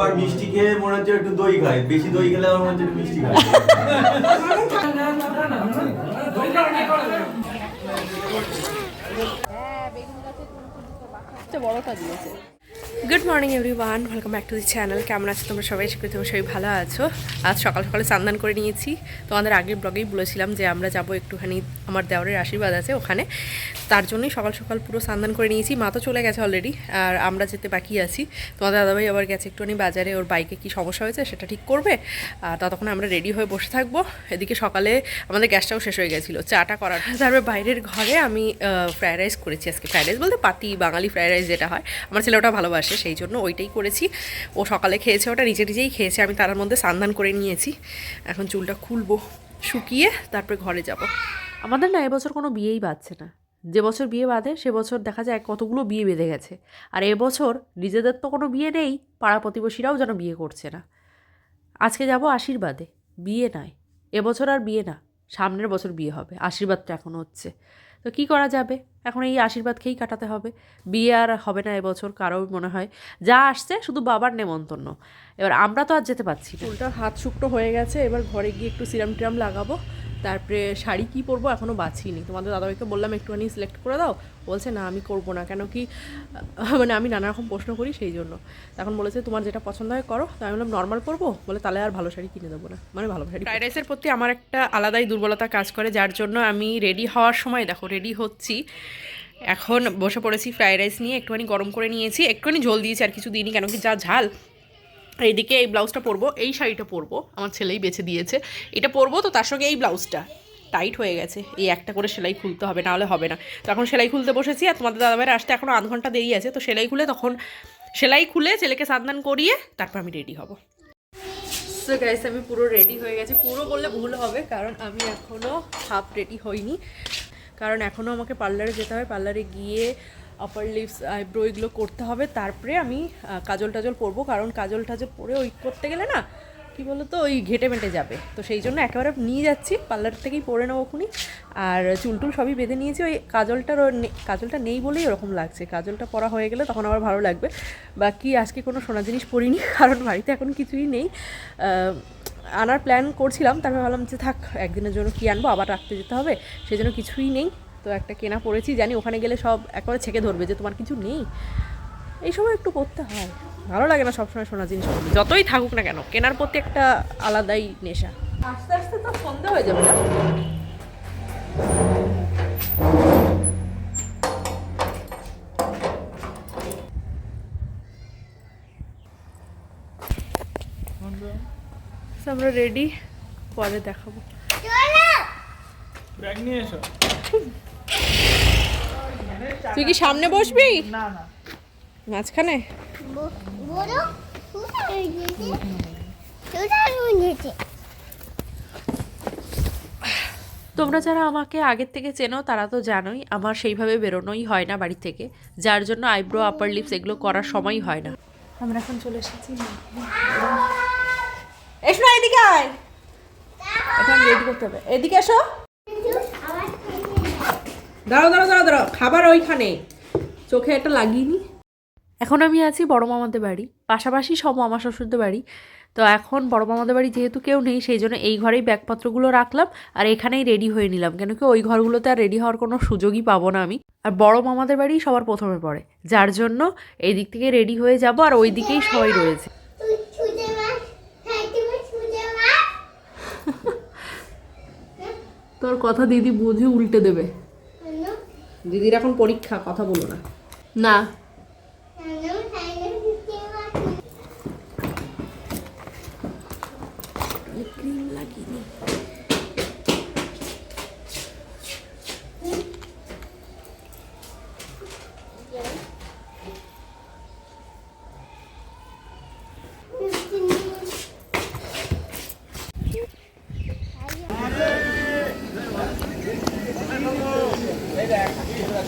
একবার মিষ্টি খেয়ে মনে হচ্ছে একটু দই খায় বেশি দই খেলে আমার মনে হচ্ছে একটু মিষ্টি খায় বড়টা দিয়েছে good morning everyone welcome back to the channel কেমন আছো তোমরা সবাই? করি তোমরা সবাই ভালো আছো। আজ সকাল সকালে স্নান করে নিয়েছি। তোমাদের আগের ব্লগেই বলেছিলাম যে আমরা যাব একটুখানি, আমার দেওয়ারের আশীর্বাদ আছে ওখানে। তার জন্যই সকাল সকাল পুরো স্নান করে নিয়েছি। মা তো চলে গেছে অলরেডি আর আমরা যেতে বাকি আছি। তোমাদের দাদাভাই আবার গেছে একটুখানি বাজারে, ওর বাইকে কি সমস্যা হয়েছে সেটা ঠিক করবে? আর ততক্ষণ আমরা রেডি হয়ে বসে থাকব। এদিকে সকালে আমাদের গ্যাসটাও শেষ হয়ে গেছিল। চাটা করার তারপরে বাইরের ঘরে আমি ফ্রায়েড রাইস করেছি আজকে। ফ্রায়েড রাইস বলতে পাতি, বাঙালি ফ্রায়েড রাইস যেটা হয়। আমার ছেলে ওটা সেই জন্য ওইটাই করেছি। ও সকালে খেয়েছে ওটা, নিজে নিজেই খেয়েছে। আমি তার মধ্যে সান্ধান করে নিয়েছি। এখন চুলটা খুলবো, শুকিয়ে তারপরে ঘরে যাব। আমাদের না এবছর কোনো বিয়েই বাজছে না। যে বছর বিয়ে বাঁধে, সে বছর দেখা যায় কতগুলো বিয়ে বেঁধে গেছে। আর এবছর নিজেদের তো কোনো বিয়ে নেই, পাড়া প্রতিবেশীরাও যেন বিয়ে করছে না। আজকে যাব আশীর্বাদে, বিয়ে নয় এবছর আর বিয়ে না, সামনের বছর বিয়ে হবে। আশীর্বাদটা এখন হচ্ছে। তো কি করা যাবে? এখন এই আশীর্বাদ খেয়েই কাটাতে হবে। বিয়ে আর হবে না এবছর কারও মনে হয়। যা আসছে শুধু বাবার নেমন্তন্ন। এবার আমরা তো আর যেতে পারছি না। চুলটা হাত শুকনো হয়ে গেছে, এবার ঘরে গিয়ে একটু সিরাম টিরাম লাগাবো। তারপরে শাড়ি কী পরবো এখনও বাছিনি। তোমাদের দাদাভাইকে বললাম, একটুখানি সিলেক্ট করে দাও। বলছে, না, আমি করব না। কেন কি মানে আমি নানা রকম প্রশ্ন করি সেই জন্য। তখন বলেছে, তোমার যেটা পছন্দ হয় করো। তো আমি বললাম নর্মাল পরবো? বলে, তাহলে আর ভালো শাড়ি কিনে দেবো না। মানে ভালো শাড়ি ফ্রাইড রাইসের প্রতি আমার একটা আলাদাই দুর্বলতা কাজ করে, যার জন্য আমি রেডি হওয়ার সময়, দেখো রেডি হচ্ছি। এখন বসে পড়েছি ফ্রাইড রাইস নিয়ে, একটুখানি গরম করে নিয়েছি, একটুখানি ঝোল দিয়েছি আর কিছু দিইনি, কেন কি যা ঝাল। এদিকে এই ব্লাউজটা পরবো, এই শাড়িটা পরবো, আমার ছেলেই বেছে দিয়েছে। এটা পরবো তো তার সঙ্গে এই ব্লাউজটা। টাইট হয়ে গেছে, এই একটা করে সেলাই খুলতে হবে, নাহলে হবে না। তো এখন সেলাই খুলতে বসেছি আর তোমাদের দাদাভাইয়ের আসতে এখনও আধ ঘণ্টা দেরি আছে, তো সেলাই খুলে তখন সেলাই খুলে ছেলেকে সাবধান করিয়ে তারপর আমি রেডি হব। সো গাইস আমি পুরো রেডি হয়ে গেছি। পুরো বললে ভুল হবে, কারণ আমি এখনও হাফ রেডি হইনি। কারণ এখনও আমাকে পার্লারে যেতে হবে পার্লারে গিয়ে আপার লিপস আইব্রো এগুলো করতে হবে। তারপরে আমি কাজল টাজল পরবো, কারণ কাজল টাজল পরে ওই করতে গেলে না, কি বলতো, ওই ঘেটে মেটে যাবে। তো সেই জন্য একেবারে নিয়ে যাচ্ছি, পার্লার থেকেই পরে নেব খুনি আর চুল টুল সবই বেঁধে নিয়েছি, ওই কাজলটার কাজলটা নেই বলেই ওরকম লাগছে। কাজলটা পরা হয়ে গেলে তখন আবার ভালো লাগবে। বাকি আজকে কোনো সোনা জিনিস পরিনি, কারণ বাড়িতে এখন কিছুই নেই। আনার প্ল্যান করছিলাম, তারপরে ভাবলাম যে থাক, একদিনের জন্য কী আনব, আবার রাখতে যেতে হবে। সেই জন্য কিছুই নেই। তো একটা কেনা পড়েছি জানি ওখানে গেলে সব একবারে ছেঁকে ধরবে যে তোমার কিছু নেই। এই সময় একটু করতে হয়। ভালো লাগে না সবসময় সোনা জিনিস যতই থাকুক না কেন কেনার প্রতি একটা আলাদাই নেশা। আস্তে আস্তে তো সন্ধ্যা হয়ে যাবে না? আমরা রেডি পরে দেখাবো। ব্যাগ নিয়ে এসো। তুই কি সামনে বসবি? না না। মাঝখানে? তোমরা যারা আমাকে আগের থেকে চেনো তারা তো জানোই আমার সেইভাবে বেরোনোই হয় না বাড়ি থেকে। যার জন্য আইব্রো আপার লিপস এগুলো করার সময়ই হয় না। আমরা এখন চলে এসেছি। এসো না এদিকে আয়। এখন রেডি করতে হবে। এদিকে এসো। দাঁড়াও দাঁড়াও দাঁড়াও দাঁড়াও খাবার ওইখানে। চোখে একটা লাগিয়ে এখন আমি আছি বড় মামাদের বাড়ি পাশাপাশি সব মামা শ্বশুরদের বাড়ি। তো এখন বড় মামাদের বাড়ি যেহেতু কেউ নেই সেই জন্য এই ঘরেই ব্যাগপত্রগুলো রাখলাম আর এখানেই রেডি হয়ে নিলাম। কেন কি ওই ঘরগুলোতে আর রেডি হওয়ার কোনো সুযোগই পাবো না আমি। আর বড় মামাদের বাড়ি সবার প্রথমে পড়ে যার জন্য এই দিক থেকে রেডি হয়ে যাব আর ওই দিকেই সবাই রয়েছে। তোর কথা দিদি বুঝে উল্টে দেবে। দিদির এখন পরীক্ষা কথা বলো না। না। কেন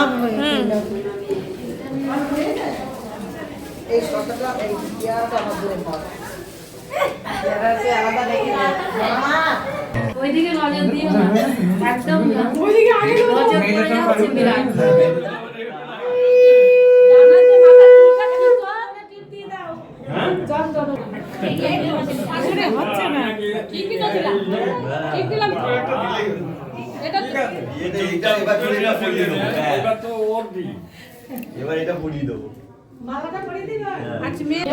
আছে এই শতটা এই ইয়াটা আমার দূরে মা ওইদিকে নজর দিও একদম ওইদিকে আগে নজর পড়ে যাচ্ছে বিরাট জামাতে মাথা চুলকাচ্ছে তো না টিপ দিয়ে দাও জম জম আসলে হচ্ছে না কি কি দিলাম কি দিলাম এটা এটা এবার এটা পরিয়ে দেবো। হ্যাঁ। এবার এটা পরিয়ে দেবো। মালাটা পরিয়ে দিবা? আচ্ছা মেয়ে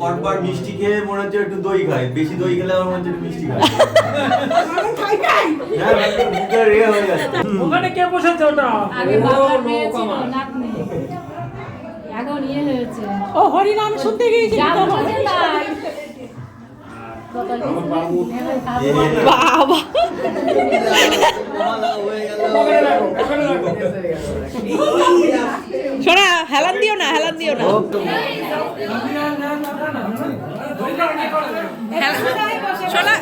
পরপর মিষ্টি খেয়ে মনে হচ্ছে একটু দই খাই। বেশি দই খেলে আমার মনে হচ্ছে মিষ্টি খাই। হ্যাঁ হয়ে ওখানে কে বসেছে ওটা? আগে বাবার মেয়ে ছিল নাতনি। এখন ইয়ে হয়েছে। ও হরিনাম শুনতে গিয়েছি বাবা শোনা হেলান দিও না হেলান দিও না হেলান- শোনা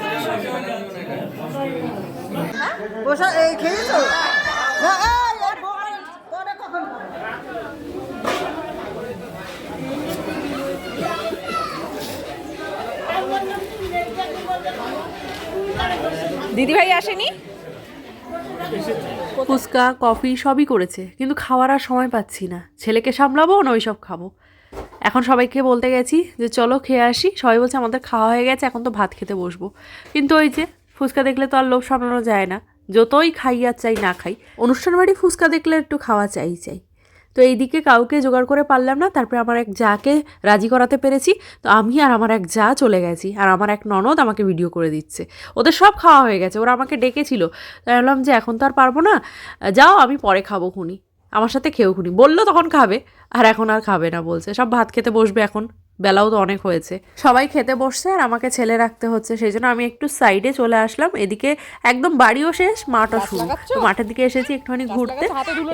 বসা এই খেয়েছো না এই এই পরে পরে কখন দিদিভাই আসেনি? ফুচকা, কফি সবই করেছে, কিন্তু খাওয়ার আর সময় পাচ্ছি না। ছেলেকে সামলাবো না ওইসব খাব? এখন সবাইকে বলতে গেছি যে চলো খেয়ে আসি। সবাই বলছে আমাদের খাওয়া হয়ে গেছে, এখন তো ভাত খেতে বসবো। কিন্তু ওই যে ফুচকা দেখলে তো আর লোভ সামলানো যায় না। যতই খাই আর চাই না খাই, অনুষ্ঠান বাড়ি ফুচকা দেখলে একটু খাওয়া চাই চাই। তো এইদিকে কাউকে জোগাড় করে পারলাম না, তারপরে আমার এক যাকে রাজি করাতে পেরেছি, তো আমি আর আমার এক যা চলে গেছি, আর আমার এক ননদ আমাকে ভিডিও করে দিচ্ছে। ওদের সব খাওয়া হয়ে গেছে, ওরা আমাকে ডেকেছিল। তাই বললাম যে এখন তো আর পারব না, যাও আমি পরে খাব খুনি, আমার সাথে খেয়েও খুনি। বলল তখন খাবে, আর এখন আর খাবে না বলছে, সব ভাত খেতে বসবে এখন। বেলাও তো অনেক হয়েছে। সবাই খেতে বসছে আর আমাকে ছেলে রাখতে হচ্ছে সেই জন্য আমি একটু সাইডে চলে আসলাম। এদিকে একদম বাড়িও শেষ মাঠও শুরু। তো মাঠের দিকে এসেছি একটুখানি ঘুরতে।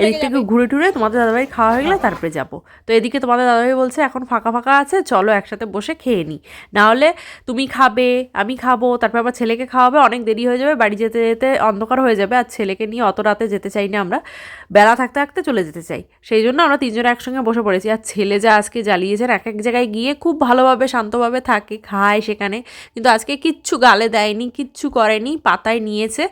এদিক থেকে ঘুরে টুরে তোমাদের দাদাভাই খাওয়া হয়ে গেলে তারপরে যাব। তো এদিকে তোমাদের দাদাভাই বলছে এখন ফাঁকা ফাঁকা আছে চলো একসাথে বসে খেয়ে নিই নাহলে তুমি খাবে আমি খাব তারপর আবার ছেলেকে খাওয়াবে অনেক দেরি হয়ে যাবে বাড়ি যেতে যেতে অন্ধকার হয়ে যাবে আর ছেলেকে নিয়ে অত রাতে যেতে চাই না আমরা। বেলা থাকতে থাকতে চলে যেতে চাই। সেই জন্য আমরা তিনজনে একসঙ্গে বসে পড়েছি। আর ছেলে যা আজকে জ্বালিয়েছেন এক এক জায়গায় গিয়ে খুব ভালোভাবে, শান্তভাবে থাকে, খায় সেখানে। কিন্তু আজকে কিচ্ছু গালে দেয়নি, কিচ্ছু করেনি, পাতায় নিয়েছে।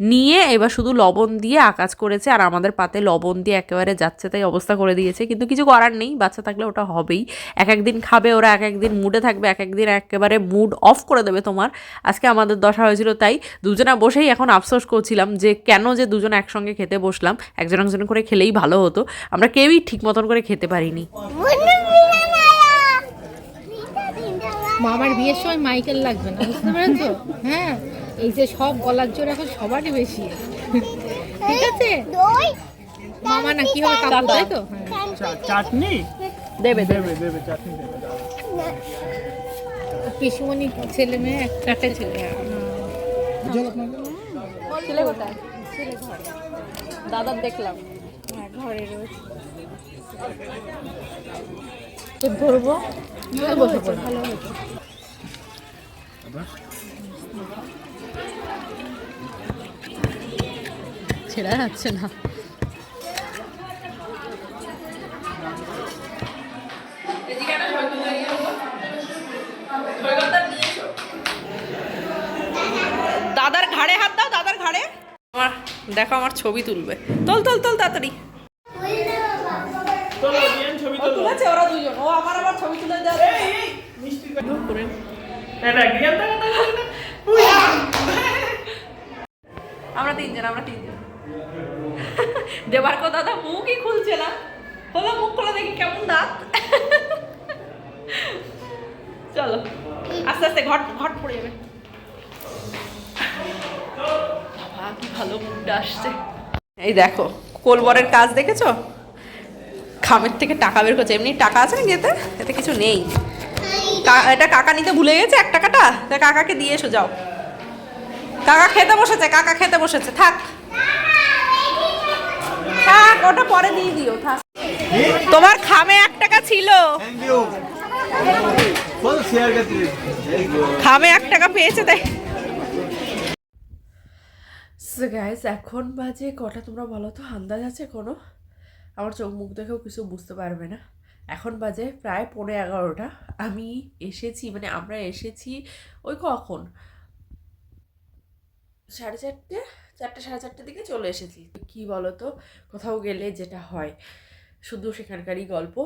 নিয়ে এবার শুধু লবণ দিয়ে আকাজ করেছে আর আমাদের পাতে লবণ দিয়ে একেবারে যাচ্ছে তাই অবস্থা করে দিয়েছে। কিন্তু কিছু করার নেই, বাচ্চা থাকলে ওটা হবেই। এক একদিন খাবে ওরা, এক একদিন মুডে থাকবে, এক একদিন একেবারে মুড অফ করে দেবে তোমার। আজকে আমাদের দশা হয়েছিল তাই দুজনা বসেই এখন আফসোস করছিলাম যে কেন যে দুজন একসঙ্গে খেতে বসলাম। একজন একজন করে খেলেই ভালো হতো। আমরা কেউই ঠিক মতন করে খেতে পারিনি। মামার বিয়ের সময় মাইকেল লাগবে না বুঝতে পেরেছ? হ্যাঁ এই যে সব গলার জোর এখন সবারই বেশি। ঠিক আছে? মামা না কি হবে কাকু তাই তো? হ্যাঁ। চাটনি? দেবে দেবে। দেবে চাটনি দেবে পিসুমণি ছেলে মেয়ে একটা ছেলে ছেলে কোথায়? দাদার দেখলাম। তো ধরবো বসে পড়ব ভালো ছেড়া যাচ্ছে না। দাদার ঘাড়ে হাত দাও দাদার ঘাড়ে। আমার দেখো আমার ছবি তুলবে। তোল তোল তোল তাড়াতাড়ি। ওরা দুজন। ও আমার আবার ছবি তুলে দেবে আমরা তিনজন আমরা তিনজন। দেবার্ক দাদা মুখই খুলছে না। হলো মুখ খোলা দেখি কেমন দাঁত। চলো আস্তে আস্তে ঘট ঘট পড়ে যাবে। বাবা কি ভালো মুডটা আসছে। এই দেখো কোলবরের কাজ দেখেছ? খামের থেকে টাকা বের করছে। এমনি টাকা আছে না এতে এতে কিছু নেই। এটা কাকা নিতে ভুলে গেছে এক টাকাটা? তা কাকাকে দিয়ে এসো যাও। কাকা খেতে বসেছে কাকা খেতে বসেছে। থাক। থাক ওটা পরে দিয়ে দিও থাক। তোমার খামে এক টাকা ছিল। খামে এক টাকা পেয়েছে তাই। গাইস এখন বাজে কটা তোমরা বলো তো? আন্দাজ আছে কোনো আমার চোখ মুখ দেখেও কিছু বুঝতে পারবে না। এখন বাজে প্রায় পনেরো এগারোটা। আমি এসেছি মানে আমরা এসেছি ওই কখন? সাড়ে চারটে চারটে, সাড়ে চারটের দিকে চলে এসেছি। কি বলো তো কোথাও গেলে যেটা হয়। শুধু সেখানকারই গল্প।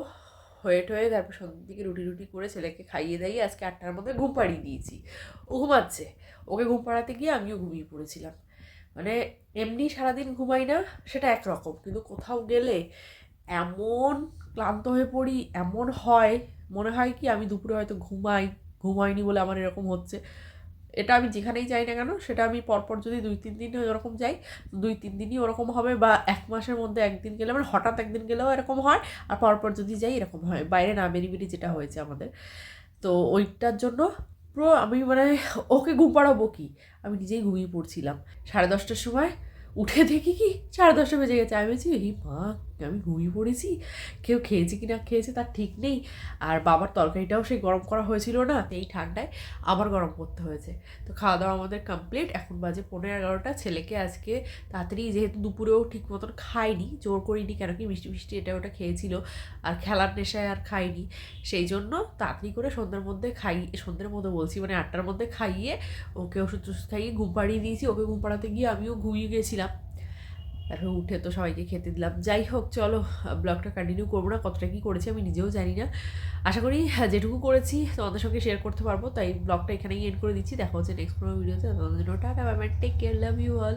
হয়ে টয়ে তারপর সন্ধ্যের দিকে রুটি রুটি করে ছেলেকে খাইয়ে দাইয়ে আজকে আটটার মধ্যে ঘুম পাড়িয়ে দিয়েছি। ও ঘুমাচ্ছে। ওকে ঘুম পাড়াতে গিয়ে আমিও ঘুমিয়ে পড়েছিলাম। মানে এমনি সারাদিন ঘুমাই না, সেটা একরকম। কিন্তু কোথাও গেলে এমন ক্লান্ত হয়ে পড়ি, এমন হয়, মনে হয় কি আমি দুপুরে হয়তো ঘুমাই, ঘুমাইনি বলে আমার এরকম হচ্ছে। এটা আমি যেখানেই যাই না কেন, সেটা আমি পরপর যদি দুই, তিন দিন ওরকম যাই, দুই, তিন দিনই ওরকম হবে বা এক মাসের মধ্যে একদিন গেলে মানে হঠাৎ একদিন গেলেও এরকম হয় আর পরপর যদি যাই এরকম হয়। বাইরে না বেরিয়ে বেরিয়ে যেটা হয়েছে আমাদের। তো ওইটার জন্য পুরো আমি মানে ওকে ঘুম পাড়াবো কি? আমি নিজেই ঘুমিয়ে পড়ছিলাম। সাড়ে দশটার সময় উঠে দেখি কি সাড়ে দশটা বেজে গেছে। আমি বলছি, এই মা, আমি ঘুমিয়ে পড়েছি। কেউ খেয়েছে কি না খেয়েছে তার ঠিক নেই। আর বাবার তরকারিটাও সেই গরম করা হয়েছিল না, এই ঠান্ডায় আবার গরম করতে হয়েছে। তো খাওয়া দাওয়া আমাদের কমপ্লিট এখন বাজে পনেরো এগারোটা। ছেলেকে আজকে তাড়াতাড়ি যেহেতু দুপুরেও ঠিক মতন খাইনি, জোর করিনি কেন কি মিষ্টি মিষ্টি এটা ওটা খেয়েছিল। আর খেলার নেশায় আর খাইনি। সেই জন্য তাড়াতাড়ি করে সন্ধ্যের মধ্যে খাই, সন্ধ্যের মধ্যে বলছি মানে আটটার মধ্যে খাইয়ে ওকে ওষুধ টষুধ খাইয়ে ঘুম পাড়িয়ে দিয়েছি। ওকে ঘুম পাড়াতে গিয়ে আমিও ঘুমিয়ে গেছিলাম। তারপর উঠে তো সবাইকে খেতে দিলাম। যাই হোক চলো ব্লগটা কন্টিনিউ করব না কতটা কী করেছি আমি নিজেও জানি না। আশা করি হ্যাঁ, যেটুকু করেছি তোমাদের সঙ্গে শেয়ার করতে পারব। তাই ব্লগটা এখানেই এন্ড করে দিচ্ছি। দেখা হচ্ছে নেক্সট কোনো ভিডিওতে তোমাদের জন্য tata bye take care love you all